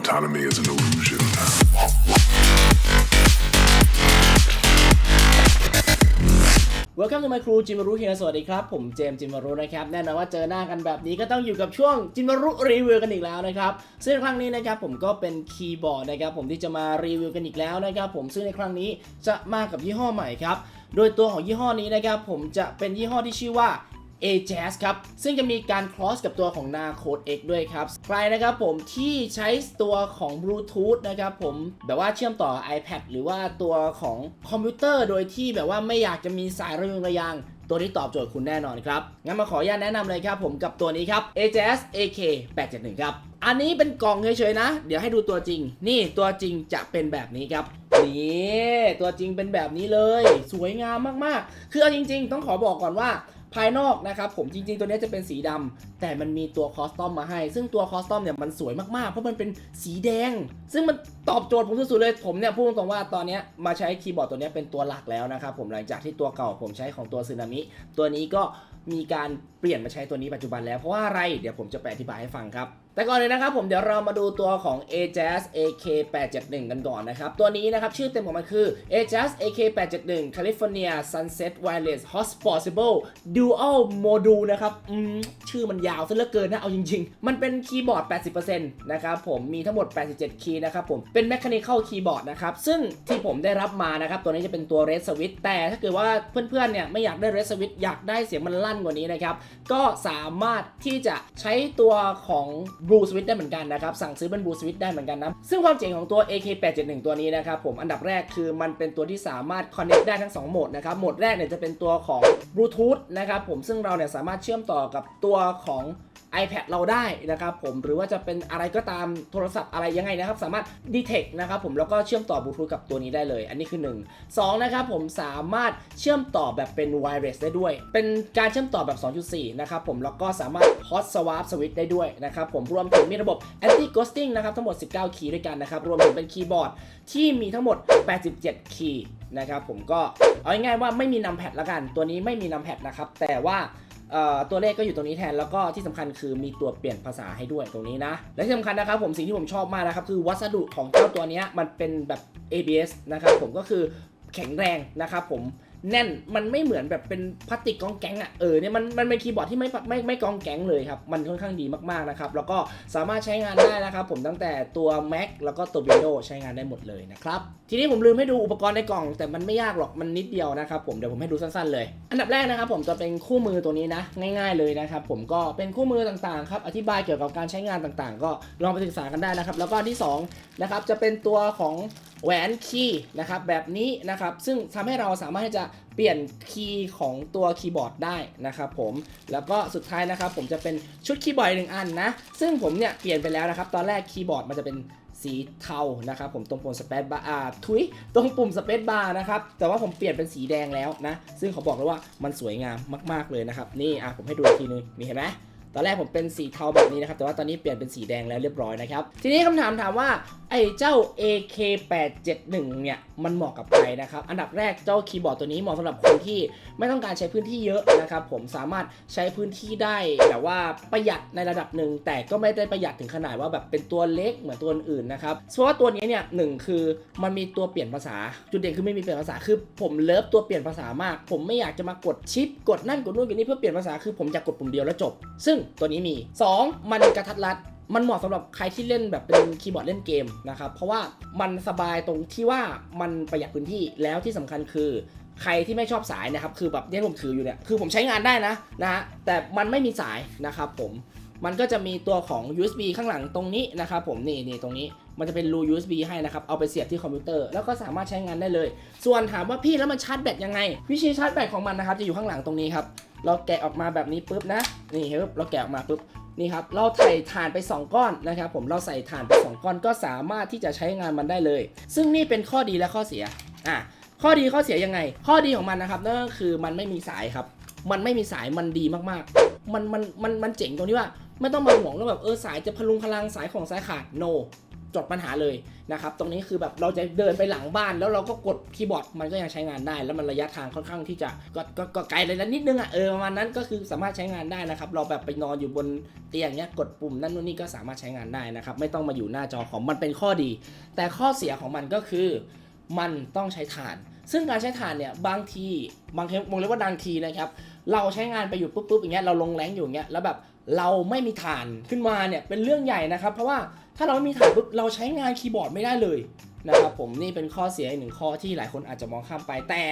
Autonomy is an illusion. Welcome to my crew จิมารุเฮียสวัสดีครับ ผมเจมส์จิมารุนะครับ แน่นอนว่าเจอหน้ากันแบบนี้ก็ต้องอยู่กับช่วงจิมารุรีวิวกันอีกแล้วนะครับซึ่งครั้งนี้นะครับผมก็เป็นคีย์บอร์ดนะครับผมที่จะมารีวิวกันอีกแล้วนะครับผมซึ่งในครั้งนี้จะมากับยี่ห้อใหม่ครับ โดยตัวของยี่ห้อนี้นะครับผมจะเป็นยี่ห้อที่ชื่อว่า a j a z ครับ ซึ่งจะมีการ cross กับตัวของ Narcode X ด้วยครับ ใครนะครับผมที่ใช้ตัวของ Bluetooth นะครับผมแบบว่าเชื่อมต่อ iPad หรือว่าตัวของคอมพิวเตอร์โดยที่แบบว่าไม่อยากจะมีสายระยงระยางตัวนี้ตอบโจทย์คุณแน่นอนครับ งั้นมาขออนุญาตแนะนำเลยครับผมกับตัวนี้ครับ a j a z AK 871ครับ อันนี้เป็นกล่องเฉยๆนะ เดี๋ยวให้ดูตัวจริง นี่ตัวจริงจะเป็นแบบนี้ครับ นี่ตัวจริงเป็นแบบนี้เลย สวยงามมากๆ คือเอาจริง ๆ ต้องขอบอกก่อนว่า ภายนอกนะครับผมจริงๆตัวนี้จะเป็นสีดำแต่มันมีตัวคอสตอมมาให้ ซึ่งตัวคอสตอมเนี่ยมันสวยมากๆ เพราะมันเป็นสีแดง ซึ่งมันตอบโจทย์ผมสุดๆเลยผมเนี่ยพูดตรงๆว่าตอนนี้มาใช้คีย์บอร์ดตัวนี้เป็นตัวหลักแล้วนะครับผมหลังจากที่ตัวเก่าผมใช้ของตัวซึนามิตัวนี้ก็มีการ เปลี่ยนมาใช้ตัวนี้ปัจจุบันแล้วเพราะว่าอะไร เดี๋ยวผมจะไปอธิบายให้ฟังครับ แต่ก่อนเลยนะครับผมเดี๋ยวเรามาดูตัวของ a j a z AK 871 กันก่อนนะครับ ตัวนี้นะครับชื่อเต็มของมันคือ a j a z AK 871 California Sunset Wireless Hotspotable Dual Module นะครับอืมชื่อมันยาวซะเหลือเกินนะ เอาจริง ๆ มันเป็นคีย์บอร์ด 80%นะครับผมมีทั้งหมด 87 คีย์นะครับผมเป็น Mechanical Keyboard นะครับซึ่งที่ผมได้รับมานะครับตัวนี้จะเป็นตัว Red Switch แต่ถ้าเกิดว่าเพื่อนๆเนี่ยไม่อยากได้ Red Switch อยากได้เสียงมันลั่นกว่านี้นะครับก็สามารถที่จะใช้ตัวของ Blue Switch ได้เหมือนกันนะครับ สั่งซื้อเป็น Blue Switch ได้เหมือนกันนะ ซึ่งความเจ๋งของตัว AK871 ตัวนี้นะครับผม อันดับแรกคือมันเป็นตัวที่สามารถ connect ได้ทั้ง 2 โหมดนะครับ โหมดแรกเนี่ยจะเป็นตัวของ Bluetooth นะครับผม ซึ่งเราเนี่ยสามารถเชื่อมต่อกับตัวของ iPad เราได้นะครับผมหรือว่าจะเป็นอะไรก็ตามโทรศัพท์อะไรยังไงนะครับ สามารถ detect นะครับผมแล้วก็เชื่อมต่อบลูทูธกับตัวนี้ได้เลย อันนี้คือ 1 2 นะครับผมสามารถเชื่อมต่อแบบเป็น wireless ได้ด้วย เป็นการเชื่อมต่อแบบ 2.4 นะครับผมแล้วก็สามารถ hot swap switch ได้ด้วยนะครับผมรวมถึงมีระบบ anti ghosting นะครับทั้งหมด 19 คีย์ด้วยกันนะครับรวมถึงเป็นคีย์บอร์ดที่มีทั้งหมด 87 คีย์ นะครับผมก็เอาง่ายๆว่าไม่มีนำแพดละกัน ตัวนี้ไม่มีนำแพดนะครับ แต่ว่าตัวเลขก็อยู่ตรงนี้แทนแล้วก็ที่สำคัญคือมีตัวเปลี่ยนภาษาให้ด้วยตรงนี้นะ และที่สำคัญนะครับผมสิ่งที่ผมชอบมากนะครับคือวัสดุของเจ้าตัวนี้มันเป็นแบบ ABS นะครับผมก็คือแข็งแรงนะครับผม แน่นมันไม่เหมือนแบบเป็นพลาสติกกองแก๊งอะ่ะเออเนี่ยมันมันเป็นคีย์บอร์ดที่ไม่ไม่ไม่กองแก๊งเลยครับมันค่อนข้างดีมากๆนะครับแล้วก็สามารถใช้งานได้นะครับผมตั้งแต่ตัว Mac แล้วก็ตัว Windows ใช้งานได้หมดเลยนะครับทีนี้ผมลืมให้ดูอุปกรณ์ในกล่อง แต่มันไม่ยากหรอกมันนิดเดียวนะครับผมเดี๋ยวผมให้ดูสั้นๆเลย อันดับแรกนะครับผมจะเป็นคู่มือตัวนี้นะง่ายๆเลยนะครับผมก็เป็นคู่มือต่างๆครับอธิบายเกี่ยวกับการใช้งานต่างๆ ก็ลองไปศึกษากันได้นะครับแล้วก็ที่สองนะครับจะเป็นตัวของ แหวนคีย์นะครับแบบนี้นะครับซึ่งทำให้เราสามารถที่จะเปลี่ยนคีย์ของตัวคีย์บอร์ดได้นะครับผมแล้วก็สุดท้ายนะครับผมจะเป็นชุดคีย์บอร์ดหนึ่งอันนะซึ่งผมเนี่ยเปลี่ยนไปแล้วนะครับตอนแรกคีย์บอร์ดมันจะเป็นสีเทานะครับผมตรงปุ่มสเปซบาร์อ่าทุยตรงปุ่มสเปซบาร์นะครับแต่ว่าผมเปลี่ยนเป็นสีแดงแล้วนะซึ่งเขาบอกเลยว่ามันสวยงามมาก ๆเลยนะครับนี่อะผมให้ดูอีกทีนึงนี่เห็นไหม ตอนแรกผมเป็นสีเทาแบบนี้นะครับ แต่ว่าตอนนี้เปลี่ยนเป็นสีแดงแล้วเรียบร้อยนะครับ ทีนี้คำถามถามว่าไอ้เจ้า AK871 เนี่ย มันเหมาะกับใครนะครับ อันดับแรกเจ้าคีย์บอร์ดตัวนี้เหมาะสำหรับคนที่ไม่ต้องการใช้พื้นที่เยอะนะครับผมสามารถใช้พื้นที่ได้แบบว่าประหยัดในระดับหนึ่งแต่ก็ไม่ได้ประหยัดถึงขนาดว่าแบบเป็นตัวเล็กเหมือนตัวอื่นนะครับเพราะว่าตัวนี้เนี่ยหนึ่งคือมันมีตัวเปลี่ยนภาษาจุดเด่นคือไม่มีเปลี่ยนภาษาคือผมเลิฟตัวเปลี่ยนภาษามาก ผมไม่อยากจะมากดชิปกดนั่นกดนู่นกดนี่เพื่อเปลี่ยนภาษาคือผมอยากกดปุ่มเดียวแล้วจบ ซึ่งตัวนี้มี 2 มันกระทัดรัดมันเหมาะสำหรับใครที่เล่นแบบเป็นคีย์บอร์ดเล่นเกมนะครับ เพราะว่ามันสบายตรงที่ว่ามันประหยัดพื้นที่แล้วที่สำคัญคือ ใครที่ไม่ชอบสายนะครับ คือแบบที่ผมถืออยู่เนี่ยคือผมใช้งานได้นะนะฮะแต่มันไม่มีสายนะครับผมมันก็จะมีตัวของ USB ข้างหลังตรงนี้นะครับผมนี่นี่ตรงนี้มันจะเป็นรู USB ให้นะครับ เอาไปเสียบที่คอมพิวเตอร์แล้วก็สามารถใช้งานได้เลย ส่วนถามว่าพี่แล้วมันชาร์จแบตยังไง วิธีชาร์จแบตของมันนะครับจะอยู่ข้างหลังตรงนี้ครับ เราแกะออกมาแบบนี้ปุ๊บนะ นี่ครับเราแกะออกมาปุ๊บนี่ครับเราใส่ถ่านไป 2 ก้อนนะครับผมเราใส่ถ่านไป 2 ก้อนก็สามารถที่จะใช้งานมันได้เลย ซึ่งนี่เป็นข้อดีและข้อเสียอะข้อดีข้อเสียยังไง ข้อดีของมันนะครับนั่นก็คือมันไม่มีสายครับ มันไม่มีสายมันดีมากๆ มันมันมันมันเจ๋งตรงที่ว่าไม่ต้องมาห่วงเรื่องแบบเออสายจะพลุงพลังสายของสายขาด no จดปัญหาเลยนะครับตรงนี้คือแบบเราจะเดินไปหลังบ้าน แล้วเราก็กดคีย์บอร์ดมันก็ยังใช้งานได้ แล้วมันระยะทางค่อนข้างที่จะก็ก็ก็ไกลเลยนะนิดนึงอะเออประมาณนั้นก็คือสามารถใช้งานได้นะครับเราแบบไปนอนอยู่บนเตียงเนี้ยกดปุ่มนั่นนู่นนี่ก็สามารถใช้งานได้นะครับไม่ต้องมาอยู่หน้าจอของมันเป็นข้อดี แต่ข้อเสียของมันก็คือ มันต้องใช้ถ่าน ซึ่งการใช้ถ่านเนี่ยบางทีบางทีมองเรียกว่าบางทีนะครับเราใช้งานไปอยู่ปุ๊บปุ๊บอย่างเงี้ยเราลงแรงอยู่อย่างเงี้ยแล้วแบบเราไม่มีถ่านขึ้นมาเนี่ยเป็นเรื่องใหญ่นะครับ เพราะว่า ถ้าเราไม่มีถ่านปุ๊บเราใช้งานคีย์บอร์ดไม่ได้เลยนะครับผมนี่เป็นข้อเสียอีกหนึ่งข้อที่หลายคนอาจจะมองข้ามไป แต่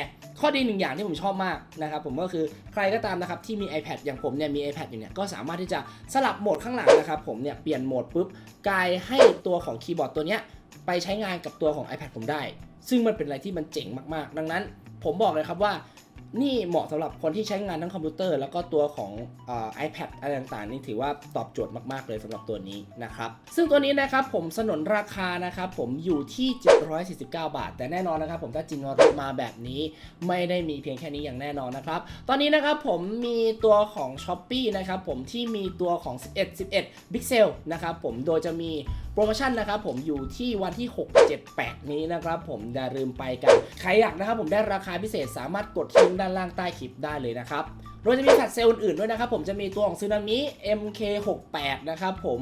ข้อดีหนึ่งอย่างที่ผมชอบมากนะครับผมก็คือใครก็ตามนะครับที่มี iPad อย่างผมเนี่ยมี iPad อยู่เนี่ยก็สามารถที่จะสลับโหมดข้างหลังนะครับผมเนี่ยเปลี่ยนโหมดปุ๊บกลายให้ตัวของคีย์บอร์ดตัวเนี้ยไปใช้งานกับตัวของ iPad ผมได้ ซึ่งมันเป็นอะไรที่มันเจ๋งมากๆ ดังนั้นผมบอกเลยครับว่า นี่เหมาะสำหรับคนที่ใช้งานทั้งคอมพิวเตอร์แล้วก็ตัวของอ iPad อะไรต่างๆ นี่ถือว่าตอบโจทย์มากๆเลยสำหรับตัวนี้นะครับซึ่งตัวนี้นะครับผมสนนราคานะครับผมอยู่ที่ 749 บาท แต่แน่นอนนะครับผมถ้าจินวรมาแบบนี้ไม่ได้มีเพียงแค่นี้อย่างแน่นอนนะครับ ตอนนี้นะครับผมมีตัวของ s h อ p e e นะครับผมที่มีตัวของ 11 11 Pixel นะครับผมโดยจะมี ปรโมชั่นนะครับผมอยู่ที่วันที่ 6 7 8 นี้นะครับผมอย่าลืมไปกัน ใครอยากนะครับผมได้ราคาพิเศษสามารถกดทิ้งด้านล่างใต้คลิปได้เลยนะครับโดยจะมีขัดเซลล์อื่นๆด้วยนะครับผมจะมีตัวของซูนามิ MK68 นะครับผม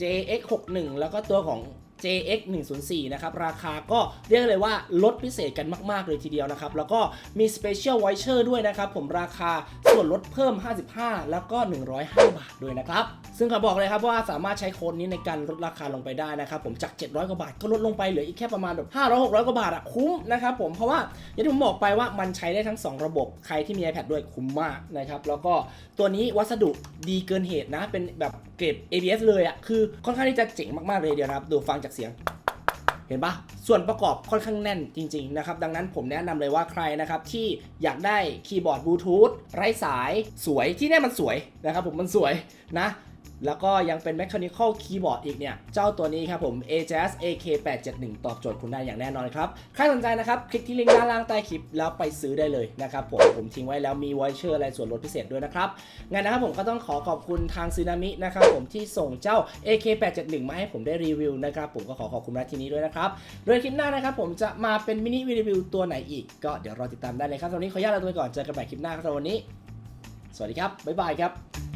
JX61 แล้วก็ตัวของ JX 104นะครับ ราคาก็เรียกเลยว่าลดพิเศษกันมาก ๆ เลยทีเดียวนะครับ แล้วก็มี Special Voucher ด้วยนะครับ ผมราคาส่วนลดเพิ่ม 55 แล้วก็ 105 บาทด้วยนะครับ ซึ่งเขาบอกเลยครับว่าสามารถใช้โค้ดนี้ในการลดราคาลงไปได้นะครับผมจาก 700 กว่าบาทก็ลดลงไปเหลืออีกแค่ประมาณแบบ500 600 กว่าบาทอะคุ้มนะครับผมเพราะว่าอย่างที่ผมบอกไปว่ามันใช้ได้ทั้ง 2 ระบบใครที่มี iPad ด้วยคุ้มมากนะครับแล้วก็ตัวนี้วัสดุดีเกินเหตุนะเป็นแบบเกรด ABS เลยอะคือค่อนข้างที่จะเจ๋งมากๆเลยเดียวนะครับดูฟังจากเสียง เห็นปะส่วนประกอบค่อนข้างแน่นจริงๆนะครับ ดังนั้นผมแนะนำเลยว่าใครนะครับที่อยากได้คีย์บอร์ดบลูทูธไร้สายสวยที่แน่มันสวยนะครับผมมันสวยนะ แล้วก็ยังเป็น Mechanical Keyboard อีกเนี่ย เจ้าตัวนี้ครับผม AJS AK871 ตอบโจทย์คุณได้อย่างแน่นอนครับ ใครสนใจนะครับ คลิกที่ลิงก์ด้านล่างใต้คลิป แล้วไปซื้อได้เลยนะครับผม ผมทิ้งไว้แล้วมีไวเชอร์อะไรส่วนลดพิเศษด้วยนะครับ งั้นนะครับผมก็ต้องขอขอบคุณทางซึนามินะครับผมที่ส่งเจ้า AK871 มาให้ผมได้รีวิวนะครับผมก็ขอขอบคุณณที่นี้ด้วยนะครับ โดยคลิปหน้านะครับผมจะมาเป็นมินิรีวิวตัวไหนอีก ก็เดี๋ยวรอติดตามได้เลยครับตอนนี้ขออนุญาตลาไปก่อนเจอกันใหม่คลิปหน้าครับวันนี้ สวัสดีครับบ๊ายบายครับ